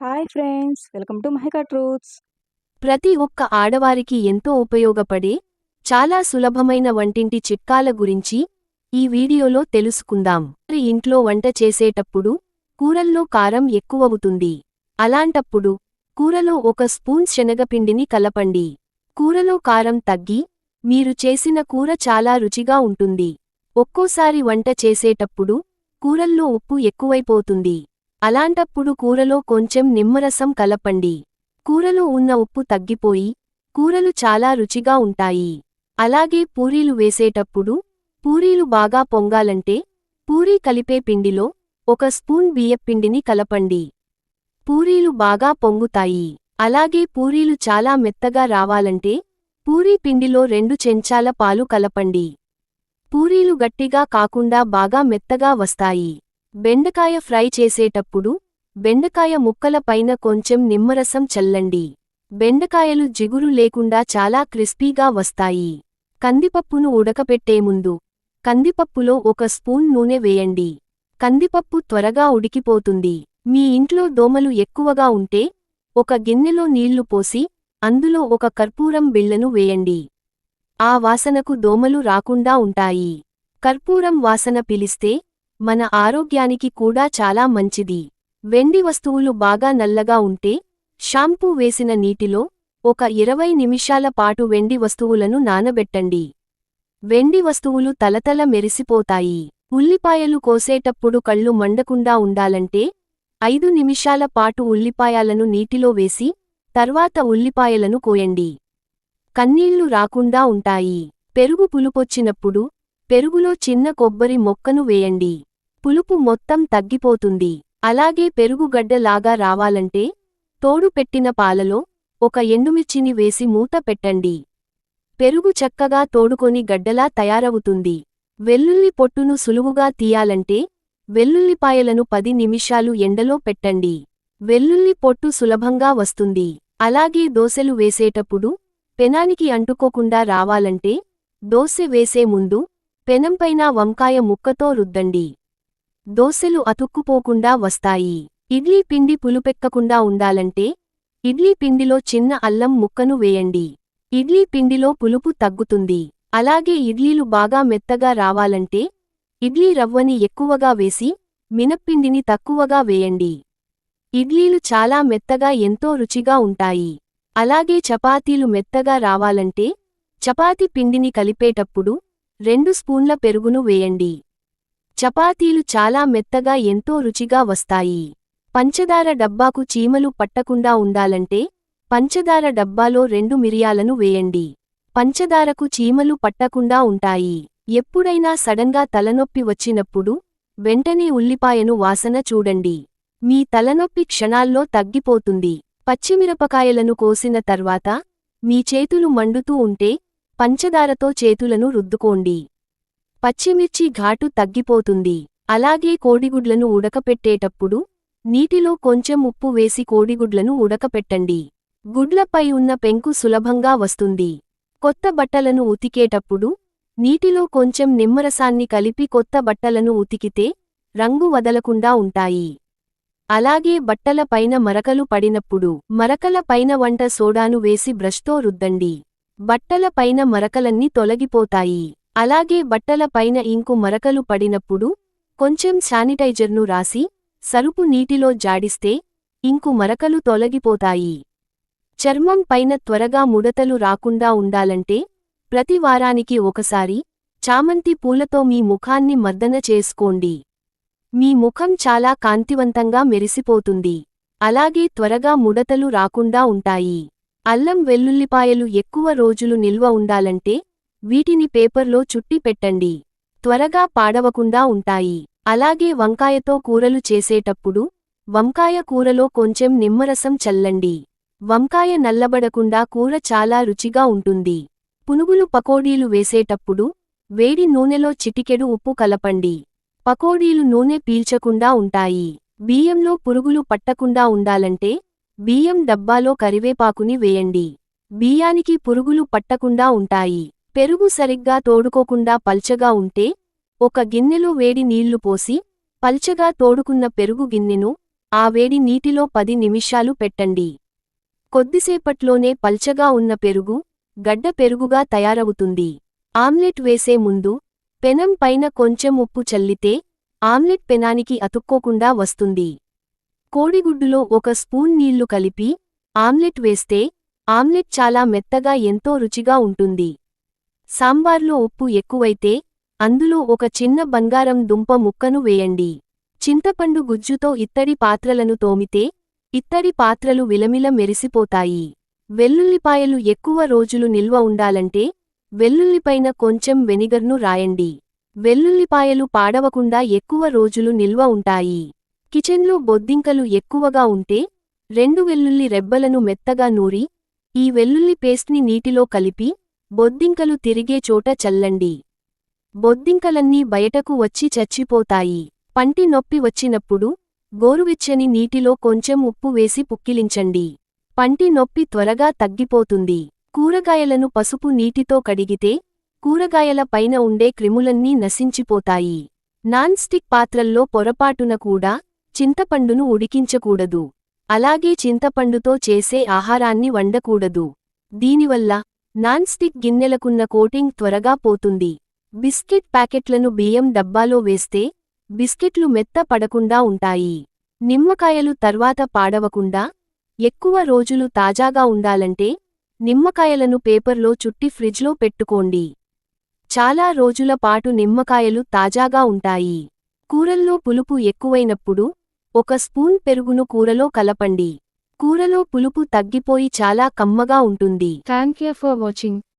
Hi friends welcome to Mahika truths. ప్రతి ఒక్క ఆడవారికి ఎంతో ఉపయోగపడే చాలా సులభమైన వంటింటి చిట్కాల గురించి ఈ వీడియోలో తెలుసుకుందాం. మరి ఇంట్లో వంట చేసేటప్పుడు కూరల్లో కారం ఎక్కువవుతుంది. అలాంటప్పుడు కూరలో ఒక స్పూన్ శనగపిండిని కలపండి. కూరలో కారం తగ్గి మీరు చేసిన కూర చాలా రుచిగా ఉంటుంది. ఒక్కోసారి వంట చేసేటప్పుడు కూరల్లో ఉప్పు ఎక్కువైపోతుంది. అలాంటప్పుడు కూరలో కొంచెం నిమ్మరసం కలపండి. కూరలో ఉన్న ఉప్పు తగ్గిపోయి కూరలు చాలా రుచిగా ఉంటాయి. అలాగే పూరీలు వేసేటప్పుడు పూరీలు బాగా పొంగాలంటే పూరీ కలిపే పిండిలో ఒక స్పూన్ బియ్యపిండిని కలపండి. పూరీలు బాగా పొంగుతాయి. అలాగే పూరీలు చాలా మెత్తగా రావాలంటే పూరీ పిండిలో రెండు చెంచాల పాలు కలపండి. పూరీలు గట్టిగా కాకుండా బాగా మెత్తగా వస్తాయి. బెండకాయ ఫ్రై చేసేటప్పుడు బెండకాయ ముక్కల పైన కొంచెం నిమ్మరసం చల్లండి. బెండకాయలు జిగురు లేకుండా చాలా క్రిస్పీగా వస్తాయి. కందిపప్పును ఉడకపెట్టే ముందు కందిపప్పులో ఒక స్పూన్ నూనె వేయండి. కందిపప్పు త్వరగా ఉడికిపోతుంది. మీ ఇంట్లో దోమలు ఎక్కువగా ఉంటే ఒక గిన్నెలో నీళ్ళు పోసి అందులో ఒక కర్పూరం బిళ్ళను వేయండి. ఆ వాసనకు దోమలు రాకుండా ఉంటాయి. కర్పూరం వాసన పిలిస్తే మన ఆరోగ్యానికి కూడా చాలా మంచిది. వెండి వస్తువులు బాగా నల్లగా ఉంటే షాంపూ వేసిన నీటిలో ఒక ఇరవై నిమిషాల పాటు వెండి వస్తువులను నానబెట్టండి. వెండి వస్తువులు తలతల మెరిసిపోతాయి. ఉల్లిపాయలు కోసేటప్పుడు కళ్ళు మండకుండా ఉండాలంటే ఐదు నిమిషాల పాటు ఉల్లిపాయలను నీటిలో వేసి తర్వాత ఉల్లిపాయలను కోయండి. కన్నీళ్ళు రాకుండా ఉంటాయి. పెరుగు పులుపొచ్చినప్పుడు పెరుగులో చిన్న కొబ్బరి మొక్కను వేయండి. పులుపు మొత్తం తగ్గిపోతుంది. అలాగే పెరుగుగడ్డలాగా రావాలంటే తోడు పెట్టిన పాలలో ఒక ఎండుమిర్చిని వేసి మూత పెట్టండి. పెరుగు చక్కగా తోడుకొని గడ్డలా తయారవుతుంది. వెల్లుల్లి పొట్టును సులువుగా తీయాలంటే వెల్లుల్లిపాయలను పది నిమిషాలు ఎండలో పెట్టండి. వెల్లుల్లి పొట్టు సులభంగా వస్తుంది. అలాగే దోసెలు వేసేటప్పుడు పెనానికి అంటుకోకుండా రావాలంటే దోసె వేసే ముందు పెనంపైన వంకాయ ముక్కతో రుద్దండి. దోసెలు అతుక్కుపోకుండా వస్తాయి. ఇడ్లీ పిండి పులుపెక్కకుండా ఉండాలంటే ఇడ్లీ పిండిలో చిన్న అల్లం ముక్కను వేయండి. ఇడ్లీ పిండిలో పులుపు తగ్గుతుంది. అలాగే ఇడ్లీలు బాగా మెత్తగా రావాలంటే ఇడ్లీ రవ్వని ఎక్కువగా వేసి మినప్పిండిని తక్కువగా వేయండి. ఇడ్లీలు చాలా మెత్తగా ఎంతో రుచిగా ఉంటాయి. అలాగే చపాతీలు మెత్తగా రావాలంటే చపాతి పిండిని కలిపేటప్పుడు రెండు స్పూన్ల పెరుగును వేయండి. చపాతీలు చాలా మెత్తగా ఎంతో రుచిగా వస్తాయి. పంచదార డబ్బాకు చీమలు పట్టకుండా ఉండాలంటే పంచదార డబ్బాలో రెండు మిరియాలను వేయండి. పంచదారకు చీమలు పట్టకుండా ఉంటాయి. ఎప్పుడైనా సడన్గా తలనొప్పి వచ్చినప్పుడు వెంటనే ఉల్లిపాయను వాసన చూడండి. మీ తలనొప్పి క్షణాల్లో తగ్గిపోతుంది. పచ్చిమిరపకాయలను కోసిన తర్వాత మీ చేతులు మండుతూ ఉంటే పంచదారతో చేతులను రుద్దుకోండి. పచ్చిమిర్చి ఘాటు తగ్గిపోతుంది. అలాగే కోడిగుడ్లను ఉడకపెట్టేటప్పుడు నీటిలో కొంచెం ఉప్పు వేసి కోడిగుడ్లను ఉడకపెట్టండి. గుడ్లపై ఉన్న పెంకు సులభంగా వస్తుంది. కొత్త బట్టలను ఉతికేటప్పుడు నీటిలో కొంచెం నిమ్మరసాన్ని కలిపి కొత్త బట్టలను ఉతికితే రంగు వదలకుండా ఉంటాయి. అలాగే బట్టల పైన మరకలు పడినప్పుడు మరకల పైన వంట సోడాను వేసి బ్రష్తో రుద్దండి. బట్టల పైన మరకలన్నీ తొలగిపోతాయి. అలాగే బట్టల పైన ఇంకు మరకలు పడినప్పుడు కొంచెం శానిటైజర్ను రాసి సరుపు నీటిలో జాడిస్తే ఇంకు మరకలు తొలగిపోతాయి. చర్మం పైన త్వరగా ముడతలు రాకుండా ఉండాలంటే ప్రతి వారానికి ఒకసారి చామంతి పూలతో మీ ముఖాన్ని మర్దన చేసుకోండి. మీ ముఖం చాలా కాంతివంతంగా మెరిసిపోతుంది. అలాగే త్వరగా ముడతలు రాకుండా ఉంటాయి. అల్లం వెల్లుల్లిపాయలు ఎక్కువ రోజులు నిల్వ ఉండాలంటే వీటిని పేపర్లో చుట్టి పెట్టండి. త్వరగా పాడవకుండా ఉంటాయి. అలాగే వంకాయతో కూరలు చేసేటప్పుడు వంకాయ కూరలో కొంచెం నిమ్మరసం చల్లండి. వంకాయ నల్లబడకుండా కూర చాలా రుచిగా ఉంటుంది. పునుగులు పకోడీలు వేసేటప్పుడు వేడి నూనెలో చిటికెడు ఉప్పు కలపండి. పకోడీలు నూనె పీల్చకుండా ఉంటాయి. బియ్యంలో పురుగులు పట్టకుండా ఉండాలంటే బియ్యం డబ్బాలో కరివేపాకుని వేయండి. బియ్యానికి పురుగులు పట్టకుండా ఉంటాయి. పెరుగు సరిగ్గా తోడుకోకుండా పల్చగా ఉంటే ఒక గిన్నెలో వేడి నీళ్ళు పోసి పల్చగా తోడుకున్న పెరుగు గిన్నెను ఆ వేడి నీటిలో పది నిమిషాలు పెట్టండి. కొద్దిసేపట్లోనే పల్చగా ఉన్న పెరుగు గడ్డ పెరుగుగా తయారవుతుంది. ఆమ్లెట్ వేసే ముందు పెనం పైన కొంచెం ఉప్పు చల్లితే ఆమ్లెట్ పెనానికి అతుక్కోకుండా వస్తుంది. కోడిగుడ్డులో ఒక స్పూన్ నీళ్ళు కలిపి ఆమ్లెట్ వేస్తే ఆమ్లెట్ చాలా మెత్తగా ఎంతో రుచిగా ఉంటుంది. సాంబార్లో ఉప్పు ఎక్కువైతే అందులో ఒక చిన్న బంగారం దుంప ముక్కను వేయండి. చింతపండు గుజ్జుతో ఇత్తడి పాత్రలను తోమితే ఇత్తడి పాత్రలు విలమిల మెరిసిపోతాయి. వెల్లుల్లిపాయలు ఎక్కువ రోజులు నిల్వ ఉండాలంటే వెల్లుల్లిపైన కొంచెం వెనిగర్ను రాయండి. వెల్లుల్లిపాయలు పాడవకుండా ఎక్కువ రోజులు నిల్వ ఉంటాయి. కిచెన్లో బొద్దింకలు ఎక్కువగా ఉంటే రెండు వెల్లుల్లి రెబ్బలను మెత్తగా నూరి ఈ వెల్లుల్లి పేస్ట్ని నీటిలో కలిపి బొద్దింకలు తిరిగే చోట చల్లండి. బొద్దింకలన్నీ బయటకు వచ్చి చచ్చిపోతాయి. పంటి నొప్పి వచ్చినప్పుడు గోరువెచ్చని నీటిలో కొంచెం ఉప్పు వేసి పుక్కిలించండి. పంటి నొప్పి త్వరగా తగ్గిపోతుంది. కూరగాయలను పసుపు నీటితో కడిగితే కూరగాయల పైన ఉండే క్రిములన్నీ నశించిపోతాయి. నాన్ స్టిక్ పాత్రల్లో పొరపాటున కూడా చింతపండును ఉడికించకూడదు. అలాగే చింతపండుతో చేసే ఆహారాన్ని వండకూడదు. దీనివల్ల నాన్ స్టిక్ గిన్నెలకున్న కోటింగ్ త్వరగా పోతుంది. బిస్కెట్ ప్యాకెట్లను బియ్యం డబ్బాలో వేస్తే బిస్కెట్లు మెత్త పడకుండా ఉంటాయి. నిమ్మకాయలు తర్వాత పాడవకుండా ఎక్కువ రోజులు తాజాగా ఉండాలంటే నిమ్మకాయలను పేపర్లో చుట్టి ఫ్రిడ్జ్లో పెట్టుకోండి. చాలా రోజుల పాటు నిమ్మకాయలు తాజాగా ఉంటాయి. కూరల్లో పులుపు ఎక్కువైనప్పుడు ఒక స్పూన్ పెరుగును కూరలో కలపండి. కూరలో పులుపు తగ్గిపోయి చాలా కమ్మగా ఉంటుంది. Thank you for watching